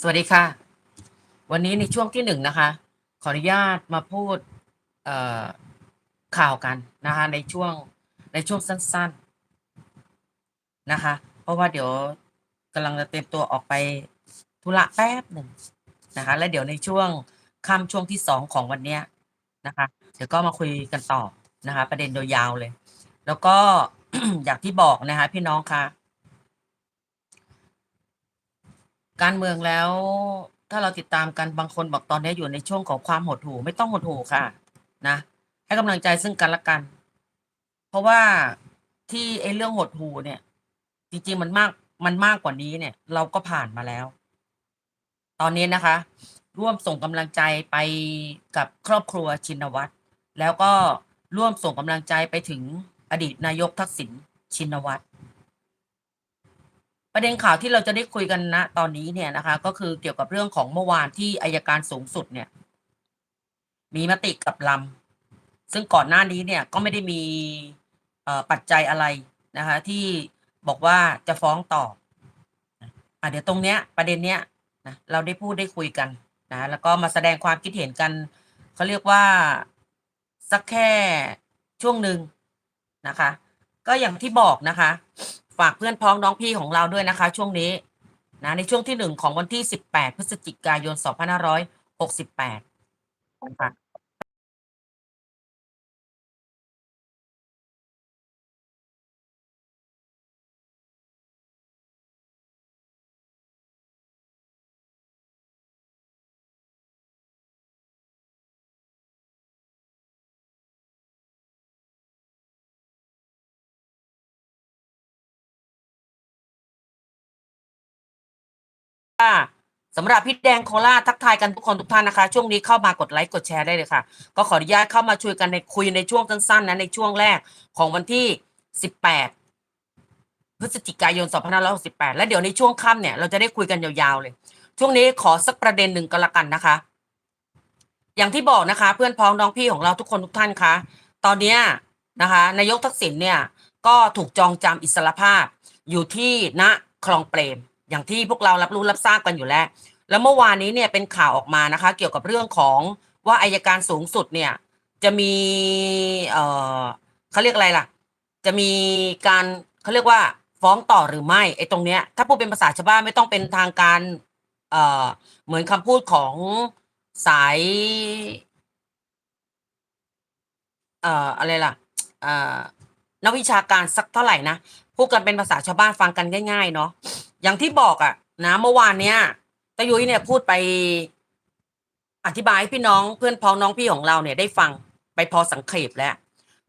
สวัสดีค่ะ วันนี้ในช่วงที่หนึ่งนะคะ ขออนุญาตมาพูดข่าวกันนะคะ ในช่วงในช่วงสั้น ๆนะคะ เพราะว่าเดี๋ยวกำลังจะเตรียมตัวออกไปธุระแป๊บหนึ่งนะคะ แล้วเดี๋ยวในช่วงค่ำช่วงที่สองของวันเนี้ยนะคะ เดี๋ยวก็มาคุยกันต่อนะคะ ประเด็นโดยยาวเลย แล้วก็อย่างที่บอกนะคะ พี่น้องคะ การเมืองแล้ว ถ้าเราติดตามกันบางคนบอกตอนนี้อยู่ในช่วงของความหดหู่ไม่ต้องหดหู่ค่ะ นะ ให้กำลังใจซึ่งกันและกัน เพราะว่าที่ไอ้เรื่องหดหู่เนี่ย จริงๆมันมากมันมากกว่านี้เนี่ย เราก็ผ่านมาแล้ว ตอนนี้นะคะ ร่วมส่งกำลังใจไปกับครอบครัวชินวัตรแล้วก็ร่วมส่งกำลังใจไปถึงอดีตนายกทักษิณชินวัตร ประเด็นข่าวที่เราจะได้คุยกันนะตอนนี้เนี่ยนะคะ ก็คือเกี่ยวกับเรื่องของเมื่อวานที่อายการสูงสุดเนี่ย มีมติกับลำซึ่งก่อนหน้านี้เนี่ยก็ไม่ได้มีปัจจัยอะไรนะคะ ที่บอกว่าจะฟ้องต่ออะเดี๋ยวตรงเนี้ย ประเด็นเนี้ยนะเราได้พูดได้คุยกันนะแล้วก็มาแสดงความคิดเห็นกันเขาเรียกว่าสักแค่ช่วงหนึ่งนะคะ ก็อย่างที่บอกนะคะ ฝากเพื่อนพ้องน้องพี่ของเราด้วยนะคะ ช่วงนี้นะในช่วงที่หนึ่งของวันที่สิบแปดพฤศจิกายนสองพันะคะค่ะ สำหรับพี่แดงโคราชทักทายกันทุกคนทุกท่านนะคะ ช่วงนี้เข้ามากดไลค์กดแชร์ได้เลยค่ะ ก็ขออนุญาตเข้ามาช่วยกันในคุยในช่วงสั้นๆนะในช่วงแรกของวันที่ 18 พฤศจิกายน 2568 และเดี๋ยวในช่วงค่ำเนี่ยเราจะได้คุยกันยาวๆเลย ช่วงนี้ขอสักประเด็นหนึ่งก็แล้วกันนะคะ อย่างที่บอกนะคะ เพื่อนพ้องน้องพี่ของเราทุกคนทุกท่านคะตอนนี้นะคะนายกทักษิณเนี่ยก็ถูกจองจำอิสรภาพอยู่ที่ณคลองเปรม อย่างที่พวกเรารับรู้รับทราบกันอยู่แล้ว แล้วเมื่อวานนี้เนี่ยเป็นข่าวออกมานะคะ เกี่ยวกับเรื่องของว่าอายการสูงสุดเนี่ยจะมีเอ่อเขาเรียกอะไรล่ะ จะมีการเขาเรียกว่าฟ้องต่อหรือไม่ไอ้ตรงเนี้ยถ้าพูดเป็นภาษาชาวบ้านไม่ต้องเป็นทางการเอ่อเหมือนคำพูดของสายเอ่ออะไรล่ะเอ่อ นักวิชาการสักเท่าไหร่นะพูดกันเป็นภาษาชาวบ้านฟังกันง่าย ๆ เนาะอย่างที่บอกอะนะเมื่อวานเนี้ยตะยุ้ยเนี่ยพูดไปอธิบายให้พี่น้องเพื่อนพ้องน้องพี่ของเราเนี่ยได้ฟังไปพอสังเขปแล้ว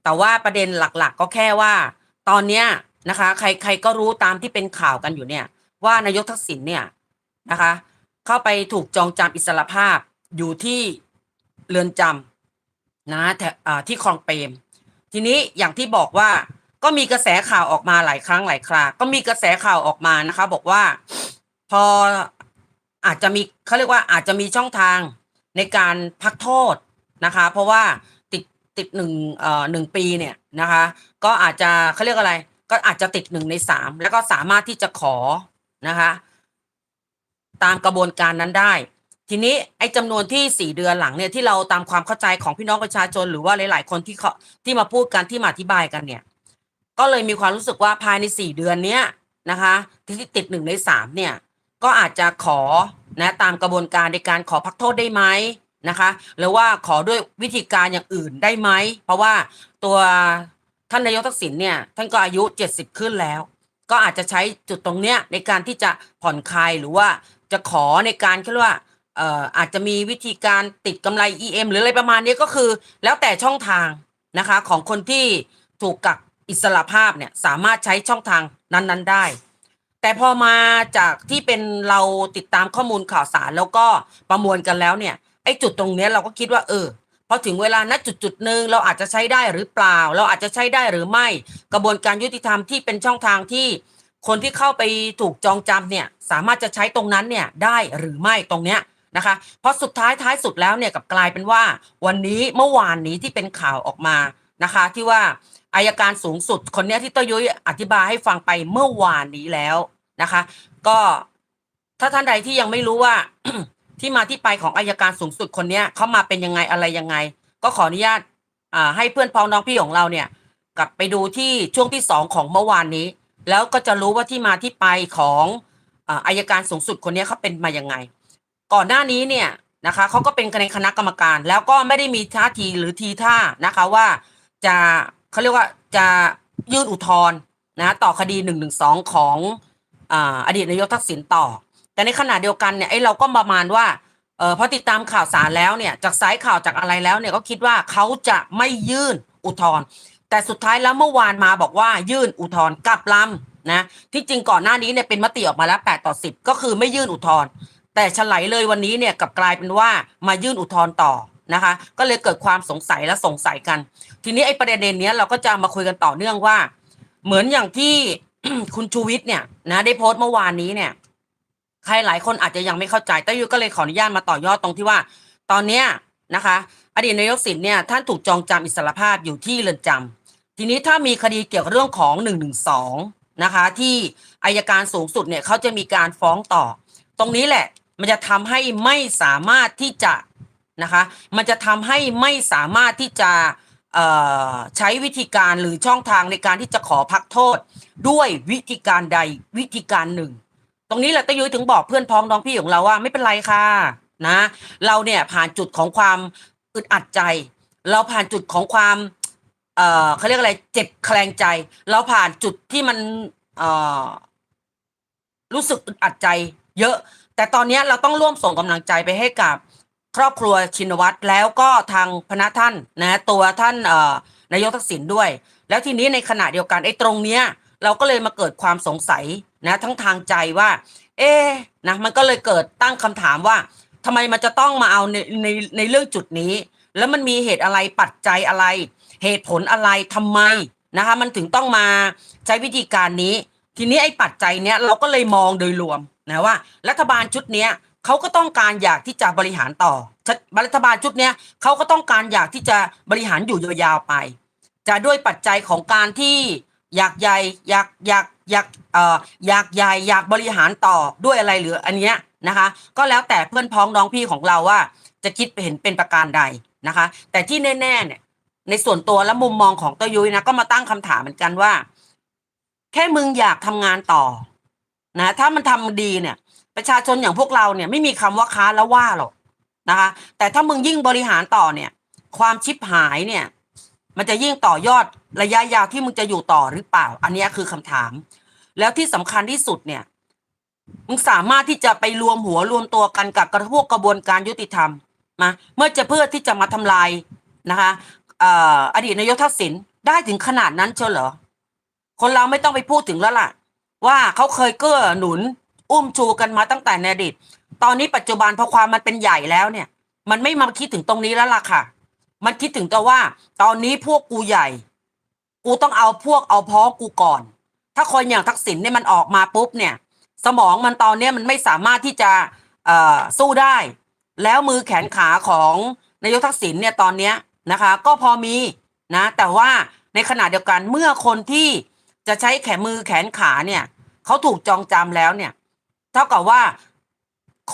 แต่ว่าประเด็นหลักๆ ก็แค่ว่า ตอนเนี้ยนะคะ ใครใครก็รู้ตามที่เป็นข่าวกันอยู่เนี่ย ว่านายกทักษิณเนี่ยนะคะ เข้าไปถูกจองจำอิสรภาพอยู่ที่เรือนจำนะแถที่คลองเปรม ทีนี้อย่างที่บอกว่าก็มีกระแสข่าวออกมาหลายครั้งหลายครา ก็มีกระแสข่าวออกมานะคะ บอกว่าพออาจจะมีเขาเรียกว่าอาจจะมีช่องทางในการพักโทษนะคะ เพราะว่าติดติดหนึ่งเอ่อหนึ่งปีเนี่ยนะคะ ก็อาจจะเขาเรียกอะไร ก็อาจจะติดหนึ่งในสามแล้วก็สามารถที่จะขอนะคะ ตามกระบวนการนั้นได้ ทีนี้ไอ้จำนวนที่สี่เดือนหลังเนี่ยที่เราตามความเข้าใจของพี่น้องประชาชน หรือว่าหลาย ๆ คนที่เขาที่มาพูดกันที่มาอธิบายกันเนี่ย ก็เลยมีความรู้สึกว่าภายในสี่เดือนเนี้ยนะคะที่ติดหนึ่งในสามเนี่ย ก็อาจจะขอนะตามกระบวนการในการขอพักโทษได้ไหมนะคะหรือว่าขอด้วยวิธีการอย่างอื่นได้ไหม เพราะว่าตัวท่านนายกทักษิณเนี่ยท่านก็อายุเจ็ดสิบขึ้นแล้ว ก็อาจจะใช้จุดตรงเนี้ยในการที่จะผ่อนคลายหรือว่าจะขอในการเขาเรียกว่า เอ่ออาจจะมีวิธีการติดกำไร EM หรืออะไรประมาณนี้ก็คือ แล้วแต่ช่องทางนะคะของคนที่ถูกกักอิสระภาพเนี่ยสามารถใช้ช่องทางนั้นๆได้ แต่พอมาจากที่เป็นเราติดตามข้อมูลข่าวสารแล้วก็ประมวลกันแล้วเนี่ยไอ้จุดตรงเนี้ยเราก็คิดว่าเออพอถึงเวลาณจุดจุดหนึ่งเราอาจจะใช้ได้หรือเปล่า เราอาจจะใช้ได้หรือไม่ กระบวนการยุติธรรมที่เป็นช่องทางที่คนที่เข้าไปถูกจองจำเนี่ยสามารถจะใช้ตรงนั้นเนี่ยได้หรือไม่ตรงเนี้ย นะคะ เพราะสุดท้ายท้ายสุดแล้วเนี่ยกลับกลายเป็นว่า วันนี้เมื่อวานนี้ที่เป็นข่าวออกมานะคะ ที่ว่าอายการสูงสุดคนนี้ที่ต้อยยุ้ยอธิบายให้ฟังไปเมื่อวานนี้แล้วนะคะ ก็ถ้าท่านใดที่ยังไม่รู้ว่าที่มาที่ไปของอายการสูงสุดคนนี้เขามาเป็นยังไงอะไรยังไง ก็ขออนุญาตให้เพื่อนพ้องน้องพี่ของเราเนี่ย กลับไปดูที่ช่วงที่สองของเมื่อวานนี้ แล้วก็จะรู้ว่าที่มาที่ไปของอายการสูงสุดคนนี้เขาเป็นมายังไง ก่อนหน้านี้เนี่ยนะคะเขาก็เป็นในคณะกรรมการ แล้วก็ไม่ได้มีท่าทีหรือทีท่านะคะว่าจะเขาเรียกว่าจะยื่นอุทธรณ์นะต่อคดีหนึ่งหนึ่งสองของออดีตนายกทักษิณต่อ แต่ในขณะเดียวกันเนี่ยไอ้เราก็ประมาณว่าเออพอติดตามข่าวสารแล้วเนี่ยจากสายข่าวจากอะไรแล้วเนี่ยก็คิดว่าเขาจะไม่ยื่นอุทธรณ์แต่สุดท้ายแล้วเมื่อวานมาบอกว่ายื่นอุทธรณ์กลับลำนะที่จริงก่อนหน้านี้เนี่ยเป็นมติออกมาแล้ว 8 ต่อ 10 ก็คือไม่ยื่นอุทธรณ์ แต่ฉลายเลยวันนี้เนี่ยกลับกลายเป็นว่ามายื่นอุทธรณ์ต่อนะคะ ก็เลยเกิดความสงสัยและสงสัยกัน ทีนี้ไอ้ประเด็นเนี้ยเราก็จะมาคุยกันต่อเนื่องว่า เหมือนอย่างที่คุณชูวิทย์เนี่ยนะได้โพสต์เมื่อวานนี้เนี่ย ใครหลายคนอาจจะยังไม่เข้าใจแต่ยูก็เลยขออนุญาตมาต่อยอดตรงที่ว่า ตอนเนี้ยนะคะ อดีตนายกสินเนี่ยท่านถูกจองจำอิสรภาพอยู่ที่เรือนจำทีนี้ถ้ามีคดีเกี่ยวกับเรื่องของหนึ่งหนึ่งสองนะคะ ที่อายการสูงสุดเนี่ยเขาจะมีการฟ้องต่อ ตรงนี้แหละ มันจะทำให้ไม่สามารถที่จะนะคะ มันจะทำให้ไม่สามารถที่จะใช้วิธีการหรือช่องทางในการที่จะขอพักโทษ ด้วยวิธีการใดวิธีการหนึ่ง ตรงนี้แหละตะยุ้ยถึงบอกเพื่อนพ้องน้องพี่ของเราว่าไม่เป็นไรค่ะนะเราเนี่ยผ่านจุดของความอึดอัดใจ เราผ่านจุดของความเอ่อเขาเรียกอะไรเจ็บแคลงใจ เราผ่านจุดที่มันเอ่อรู้สึกอึดอัดใจ เยอะ แต่ตอนนี้เราต้องร่วมส่งกำลังใจไปให้กับครอบครัวชินวัตรแล้วก็ทางพนักท่านนะตัวท่านนายกทักษิณด้วย แล้วทีนี้ในขณะเดียวกันไอ้ตรงเนี้ยเราก็เลยมาเกิดความสงสัยนะทั้งทางใจว่า เอ๊นะมันก็เลยเกิดตั้งคำถามว่าทำไมมันจะต้องมาเอาในในในเรื่องจุดนี้ แล้วมันมีเหตุอะไรปัจจัยอะไร เหตุผลอะไรทำไมนะคะมันถึงต้องมาใช้วิธีการนี้ ทีนี้ไอ้ปัจจัยเนี้ยเราก็เลยมองโดยรวมนะว่า รัฐบาลชุดเนี้ยเขาก็ต้องการอยากที่จะบริหารต่อรัฐบาลชุดเนี้ยเขาก็ต้องการอยากที่จะบริหารอยู่ยาวๆไป จะด้วยปัจจัยของการที่อยากใหญ่อยากอยากอยากเอ่ออยากใหญ่อยากบริหารต่อด้วยอะไรหรืออันเนี้ยนะคะ ก็แล้วแต่เพื่อนพ้องน้องพี่ของเราว่า จะคิดเห็นเป็นประการใดนะคะ แต่ที่แน่ๆเนี่ยในส่วนตัวและมุมมองของต้ายุ้ยนะก็มาตั้งคำถามเหมือนกันว่า ค่มึงอยากทำงานต่อนะถ้ามันทำดีเนี่ย ประชาชนอย่างพวกเราเนี่ยไม่มีคำว่าค้าแล้วว่าหรอกนะคะ แต่ถ้ามึงยิ่งบริหารต่อเนี่ย ความชิบหายเนี่ย มันจะยิ่งต่อยอดระยะยาวที่มึงจะอยู่ต่อหรือเปล่า อันนี้คือคำถาม แล้วที่สำคัญที่สุดเนี่ยมึงสามารถที่จะไปรวมหัวรวมตัวกันกับกระพวกกระบวนการยุติธรรมมาเมื่อจะเพื่อที่จะมาทำลายนะคะอออดีตนายกทักษิณได้ถึงขนาดนั้นเชียวเหรอ คนเราไม่ต้องไปพูดถึงแล้วล่ะ ว่าเขาเคยเกื้อหนุน อุ้มชูกันมาตั้งแต่ในอดีตตอนนี้ปัจจุบันพอความมันเป็นใหญ่แล้วเนี่ย มันไม่มาคิดถึงตรงนี้แล้วล่ะค่ะ มันคิดถึงแต่ว่า ตอนนี้พวกกูใหญ่ กูต้องเอาพวกเอาพ้องกูก่อน ถ้าคนอย่างทักษิณเนี่ยมันออกมาปุ๊บเนี่ย สมองมันตอนเนี้ยมันไม่สามารถที่จะสู้ได้ แล้วมือแขนขาของนายกทักษิณเนี่ยตอนเนี้ยนะคะ ก็พอมีนะ แต่ว่าในขณะเดียวกันเมื่อคนที่ จะใช้แขนมือแขนขาเนี่ยเขาถูกจองจำแล้วเนี่ย เท่ากับว่า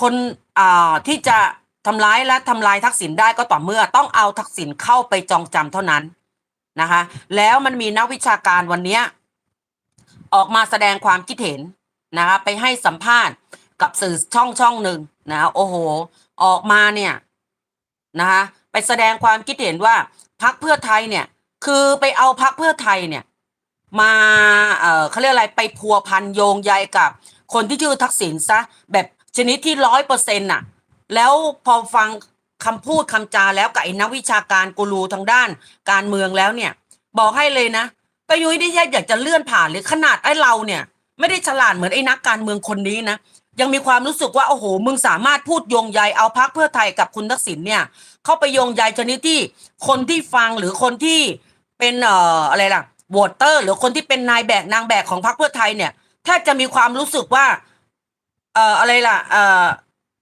คนอ่าที่จะทำร้ายและทำลายทักษิณได้ก็ต่อเมื่อต้องเอาทักษิณเข้าไปจองจำเท่านั้นนะคะแล้วมันมีนักวิชาการวันเนี้ยออกมาแสดงความคิดเห็นนะคะไปให้สัมภาษณ์กับสื่อช่องช่องหนึ่งนะโอ้โห ออกมาเนี่ยนะคะไปแสดงความคิดเห็นว่าพักเพื่อไทยเนี่ย คือไปเอาพักเพื่อไทยเนี่ย มาเอ่อเขาเรียกอะไรไปพัวพันโยงใยกับ คนที่ชื่อทักษิณซะแบบชนิดที่ร้อยเปอร์เซ็นต์น่ะ แล้วพอฟังคำพูดคำจาแล้วกับไอ้นักวิชาการกูรูทางด้านการเมืองแล้วเนี่ย บอกให้เลยนะประยุทธ์ได้แค่อยากจะเลื่อนผ่านหรือขนาดไอ้เราเนี่ย ไม่ได้ฉลาดเหมือนไอ้นักการเมืองคนนี้นะยังมีความรู้สึกว่าโอ้โห มึงสามารถพูดโยงใยเอาพักเพื่อไทยกับคุณทักษิณเนี่ย เข้าไปโยงใยชนิดที่คนที่ฟังหรือคนที่เป็นเอ่ออะไรล่ะ โหวตเตอร์ หรือคนที่เป็นนายแบกนางแบกของพรรคเพื่อไทยเนี่ยแทบจะมีความรู้สึกว่า เอ่ออะไรล่ะ เอ่อ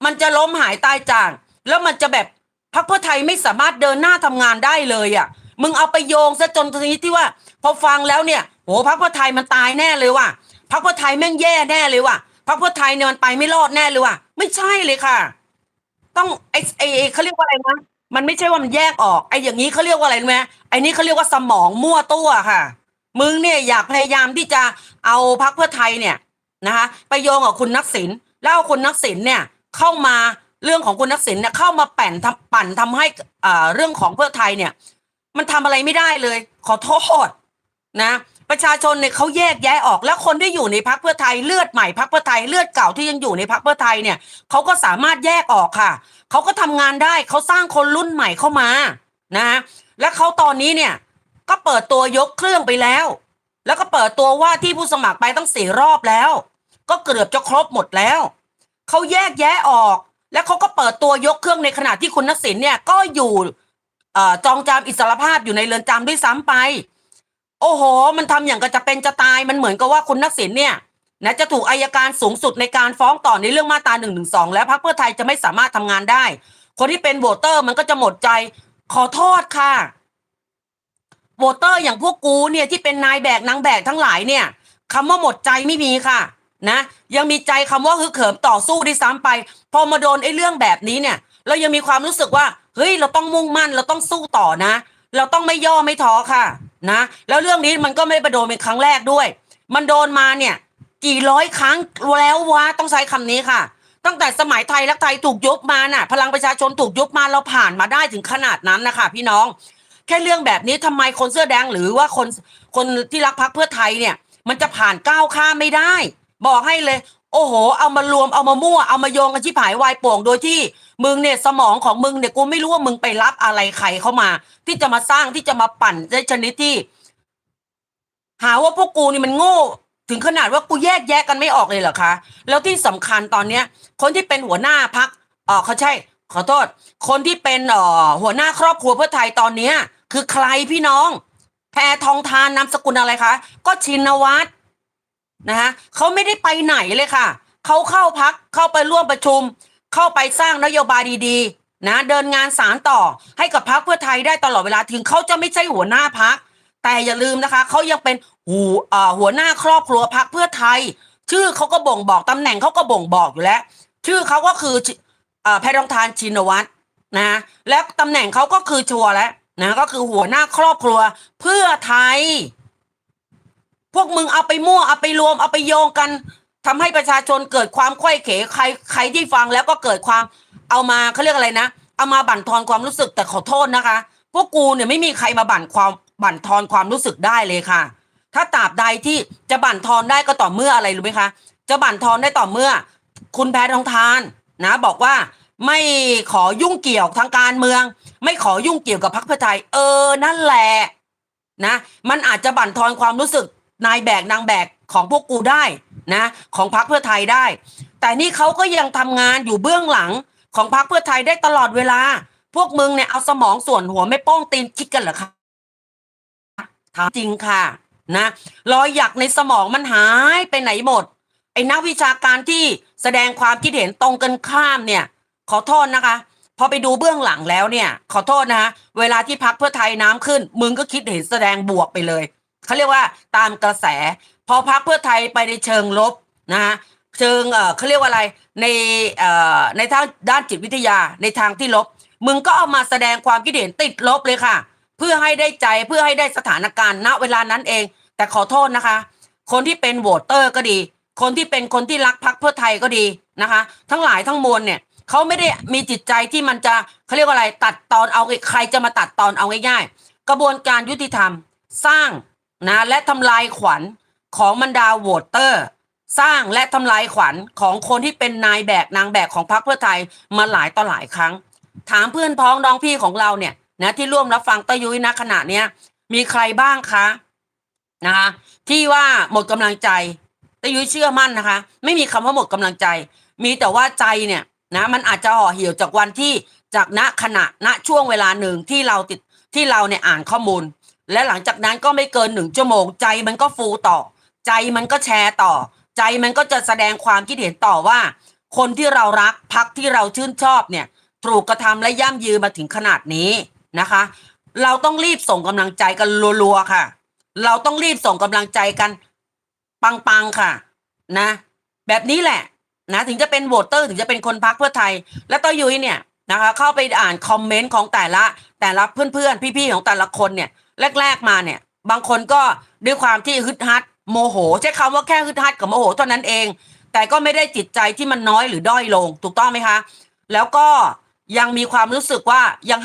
มันจะล้มหายตายจากแล้วมันจะแบบพรรคเพื่อไทยไม่สามารถเดินหน้าทำงานได้เลยอะ มึงเอาไปโยงซะจนทีนี้ที่ว่า พอฟังแล้วเนี่ยโหพรรคเพื่อไทยมันตายแน่เลยว่ะพรรคเพื่อไทยแม่งแย่แน่เลยว่ะพรรคเพื่อไทยเนี่ยมันไปไม่รอดแน่เลยว่ะไม่ใช่เลยค่ะ ต้องไอไอ้ไอ้เขาเรียกว่าอะไรนะ มันไม่ใช่ว่ามันแยกออกไอ้อย่างนี้เขาเรียกว่าอะไรรู้ไหมไอ้นี่เขาเรียกว่าสมองมั่วตัวค่ะ มึงเนี่ยอยากพยายามที่จะเอาพรรคเพื่อไทยเนี่ยนะคะไปโยงกับคุณนักสินแล้วเอาคุณนักสินเนี่ยเข้ามาเรื่องของคุณนักสินเนี่ยเข้ามาแป่นทำปั่นทำให้อ่าเรื่องของเพื่อไทยเนี่ย มันทำอะไรไม่ได้เลย ขอโทษนะ ประชาชนเนี่ยเขาแยกแยะออก แล้วคนที่อยู่ในพักเพื่อไทยเลือดใหม่พักเพื่อไทยเลือดเก่าที่ยังอยู่ในพักเพื่อไทยเนี่ยเขาก็สามารถแยกออกค่ะเขาก็ทำงานได้เขาสร้างคนรุ่นใหม่เข้ามานะและเขาตอนนี้เนี่ยก็เปิดตัวยกเครื่องไปแล้ว แล้วก็เปิดตัวว่าที่ผู้สมัครไปตั้งสี่รอบแล้ว ก็เกือบจะครบหมดแล้วเขาแยกแยะออก แล้วเขาก็เปิดตัวยกเครื่องในขณะที่คุณนักสินเนี่ยก็อยู่อจองจำอิสรภาพอยู่ในเรือนจำด้วยซ้ำไป โอ้โห มันทำอย่างก็จะเป็นจะตายมันเหมือนกับว่าคุณนักสินเนี่ยนะจะถูกอายการสูงสุดในการฟ้องต่อในเรื่องมาตรา1นึแล้วพรรคเพื่อไทยจะไม่สามารถทำงานได้ คนที่เป็นโหวตเตอร์มันก็จะหมดใจขอโทษค่ะโหวตเตอร์อย่างพวกกูเนี่ยที่เป็นนายแบกนางแบกทั้งหลายเนี่ยคำว่าหมดใจไม่มีค่ะนะยังมีใจคำว่าฮึกเหิมต่อสู้ด้วยซ้ำไป พอมาโดนไอ้เรื่องแบบนี้เนี่ย เรายังมีความรู้สึกว่าเฮ้ยเราต้องมุ่งมั่นเราต้องสู้ต่อนะ เราต้องไม่ย่อไม่ท้อค่ะนะแล้วเรื่องนี้มันก็ไม่ได้ไปโดนเป็นครั้งแรกด้วย มันโดนมาเนี่ยกี่ร้อยครั้งแล้ววะต้องใช้คำนี้ค่ะ ตั้งแต่สมัยไทยรักไทยถูกยุบมาน่ะ พลังประชาชนถูกยุบมาเราผ่านมาได้ถึงขนาดนั้นนะคะพี่น้อง แค่เรื่องแบบนี้ทำไมคนเสื้อแดงหรือว่าคนคนที่รักพักเพื่อไทยเนี่ย มันจะผ่านก้าวข้ามไม่ได้ บอกให้เลย โอ้โห เอามารวมเอามามั่วเอามาโยงกันชิบหายวายป่วงโดยที่มึงเนี่ยสมองของมึงเนี่ยกูไม่รู้ว่ามึงไปรับอะไรใครเข้ามา ที่จะมาสร้างที่จะมาปั่นในชนิดที่ หาว่าพวกกูนี่มันโง่ ถึงขนาดว่ากูแยกแยะกันไม่ออกเลยเหรอคะ แล้วที่สำคัญตอนเนี้ย คนที่เป็นหัวหน้าพักเออเขาใช่ ขอโทษ คนที่เป็นอ่อหัวหน้าครอบครัวเพื่อไทยตอนเนี้ย คือใครพี่น้อง แพทองทานนามสกุลอะไรคะ ก็ชินวัตร นะฮะเขาไม่ได้ไปไหนเลยค่ะเขาเข้าพักเข้าไปร่วมประชุม เข้าไปสร้างนโยบายดีๆ นะเดินงานสารต่อให้กับพักเพื่อไทยได้ตลอดเวลาถึงเขาจะไม่ใช่หัวหน้าพักแต่อย่าลืมนะคะเขายังเป็นหูหัวหน้าครอบครัวพักเพื่อไทย ชื่อเขาก็บ่งบอกตำแหน่งเขาก็บ่งบอกอยู่แล้ว ชื่อเขาก็คือชิเอ่อแพทองทานชินวัตรนะและตำแหน่งเขาก็คือชัวร์แล้วนะก็คือหัวหน้าครอบครัวเพื่อไทย พวกมึงเอาไปมั่วเอาไปรวมเอาไปโยงกันทำให้ประชาชนเกิดความไข้เขใครใครที่ฟังแล้วก็เกิดความเอามาเขาเรียกอะไรนะ เอามาบั่นทอนความรู้สึกแต่ขอโทษนะคะ พวกกูเนี่ยไม่มีใครมาบั่นความบั่นทอนความรู้สึกได้เลยค่ะ ถ้าตราบใดที่จะบั่นทอนได้ก็ต่อเมื่ออะไรรู้ไหมคะ จะบั่นทอนได้ต่อเมื่อ คุณแพทองทานนะ บอกว่าไม่ขอยุ่งเกี่ยวทางการเมือง ไม่ขอยุ่งเกี่ยวกับพรรคเพื่อไทย เออนั่นแหละนะ มันอาจจะบั่นทอนความรู้สึก นายแบกนางแบกของพวกกูได้นะของพรรคเพื่อไทยได้ แต่นี่เขาก็ยังทำงานอยู่เบื้องหลังของพรรคเพื่อไทยได้ตลอดเวลา พวกมึงเนี่ยเอาสมองส่วนหัวไม่ป้องตีนคิดกันเหรอคะถามจริงค่ะนะรอยหยักในสมองมันหายไปไหนหมด ไอ้นักวิชาการที่แสดงความคิดเห็นตรงกันข้ามเนี่ย ขอโทษนะคะ พอไปดูเบื้องหลังแล้วเนี่ย ขอโทษนะคะเวลาที่พักเพื่อไทยน้ำขึ้น มึงก็คิดเห็นแสดงบวกไปเลย เขาเรียกว่าตามกระแส พอพักเพื่อไทยไปในเชิงลบนะคะเชิงเออเขาเรียกว่าอะไรในเอ่อในทางด้านจิตวิทยาในทางที่ลบ มึงก็เอามาแสดงความคิดเห็นติดลบเลยค่ะ เพื่อให้ได้ใจเพื่อให้ได้สถานการณ์ณเวลานั้นเอง แต่ขอโทษนะคะ คนที่เป็นโหวตเตอร์ก็ดี คนที่เป็นคนที่รักพักเพื่อไทยก็ดีนะคะ ทั้งหลายทั้งมวลเนี่ยเขาไม่ได้มีจิตใจที่มันจะเขาเรียกว่าอะไรตัดตอนเอาใครจะมาตัดตอนเอาง่ายๆกระบวนการยุติธรรมสร้าง นะและทำลายขวัญของบรรดาโหวตเตอร์ สร้างและทำลายขวัญของคนที่เป็นนายแบกนางแบกของพรรคเพื่อไทยมาหลายต่อหลายครั้ง ถามเพื่อนพ้องน้องพี่ของเราเนี่ยนะที่ร่วมรับฟังตะยุ้ยณขณะเนี้ยมีใครบ้างคะนะคะที่ว่าหมดกำลังใจตะยุ้ยเชื่อมั่นนะคะ ไม่มีคำว่าหมดกำลังใจ มีแต่ว่าใจเนี่ยนะมันอาจจะห่อเหี่ยวจากวันที่จากณขณะณช่วงเวลาหนึ่งที่เราติดที่เราเนี่ยอ่านข้อมูล และหลังจากนั้นก็ไม่เกินหนึ่งชั่วโมงใจมันก็ฟูต่อ ใจมันก็แชร์ต่อ ใจมันก็จะแสดงความคิดเห็นต่อว่า คนที่เรารักพักที่เราชื่นชอบเนี่ยถูกกระทำและย่ำยืนมาถึงขนาดนี้นะคะ เราต้องรีบส่งกำลังใจกันรัวๆค่ะ เราต้องรีบส่งกำลังใจกันปังๆค่ะนะแบบนี้แหละนะถึงจะเป็นโหวตเตอร์ถึงจะเป็นคนพักเพื่อไทย และต้อยยุ้ยเนี่ยนะคะเข้าไปอ่านคอมเมนต์ของแต่ละแต่ละเพื่อนๆ พี่ๆ ของแต่ละคนเนี่ย แรก ๆมาเนี่ย บางคนก็ด้วยความที่ฮึดฮัดโมโหใช้คำว่าแค่ฮึดฮัดกับโมโหเท่านั้นเอง แต่ก็ไม่ได้จิตใจที่มันน้อยหรือด้อยลง ถูกต้องไหมคะ แล้วก็ยังมีความรู้สึกว่ายัง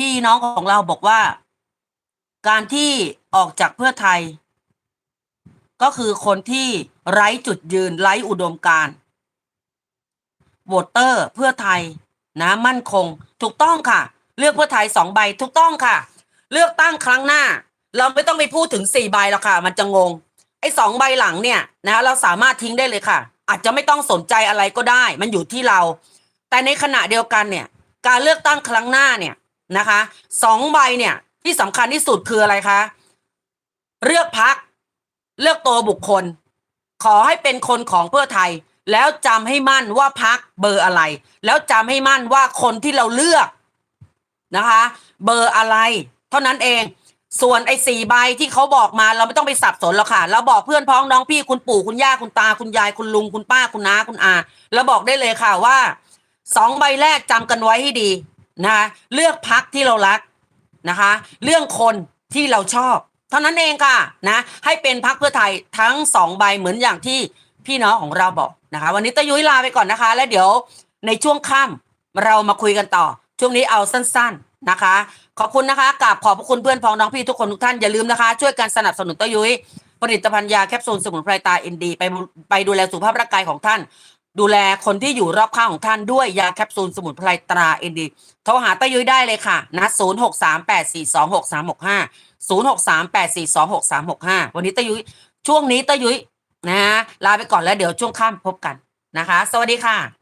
พี่น้องของเราบอกว่า การที่ออกจากเพื่อไทย ก็คือคนที่ไร้จุดยืนไร้อุดมการโหวตเตอร์เพื่อไทยนะมั่นคง ถูกต้องค่ะ เลือกเพื่อไทยสองใบถูกต้องค่ะ เลือกตั้งครั้งหน้า เราไม่ต้องไปพูดถึงสี่ใบแล้วค่ะ มันจะงงไอ้สองใบหลังเนี่ยนะเราสามารถทิ้งได้เลยค่ะ อาจจะไม่ต้องสนใจอะไรก็ได้ มันอยู่ที่เรา แต่ในขณะเดียวกันเนี่ย การเลือกตั้งครั้งหน้าเนี่ย นะคะสองใบเนี่ยที่สำคัญที่สุดคืออะไรคะ เลือกพัก เลือกตัวบุคคล ขอให้เป็นคนของเพื่อไทย แล้วจำให้มั่นว่าพักเบอร์อะไร แล้วจำให้มั่นว่าคนที่เราเลือกนะคะ เบอร์อะไร เท่านั้นเองส่วนไอ้สี่ใบที่เขาบอกมาเราไม่ต้องไปสับสนหรอกค่ะ เราบอกเพื่อนพ้องน้องพี่คุณปู่คุณย่าคุณตาคุณยายคุณลุงคุณป้าคุณน้าคุณอาเราบอกได้เลยค่ะว่าสองใบแรกจำกันไว้ให้ดี นะคะเลือกพักที่เรารักนะคะ เรื่องคนที่เราชอบ เท่านั้นเองค่ะนะให้เป็นพักเพื่อไทยทั้งสองใบเหมือนอย่างที่พี่น้องของเราบอกนะคะ วันนี้ตะยุ้ยลาไปก่อนนะคะ แล้วเดี๋ยวในช่วงค่ำเรามาคุยกันต่อ ช่วงนี้เอาสั้น ๆนะคะ ขอบคุณนะคะกราบขอบพระคุณเพื่อนพ้องน้องพี่ทุกคนทุกท่านอย่าลืมนะคะ ช่วยกันสนับสนุนตะยุ้ยผลิตภัณฑ์ยาแคปซูลสมุนไพรตาเอ็นดีไปไปดูแลสุขภาพร่างกายของท่าน ดูแลคนที่อยู่รอบข้างของท่านด้วยยาแคปซูลสมุนไพรตราเอ็นดีโทรหาตายุ้ยได้เลยค่ะนะศูนย์หกสามแปดสี่สองหกสามหกห้าศูนย์หกสามแปดสี่สองหกสามหกห้าวันนี้ตายุ้ยช่วงนี้ตายุ้ยนะลาไปก่อนแล้วเดี๋ยวช่วงค่ำพบกันนะคะ สวัสดีค่ะ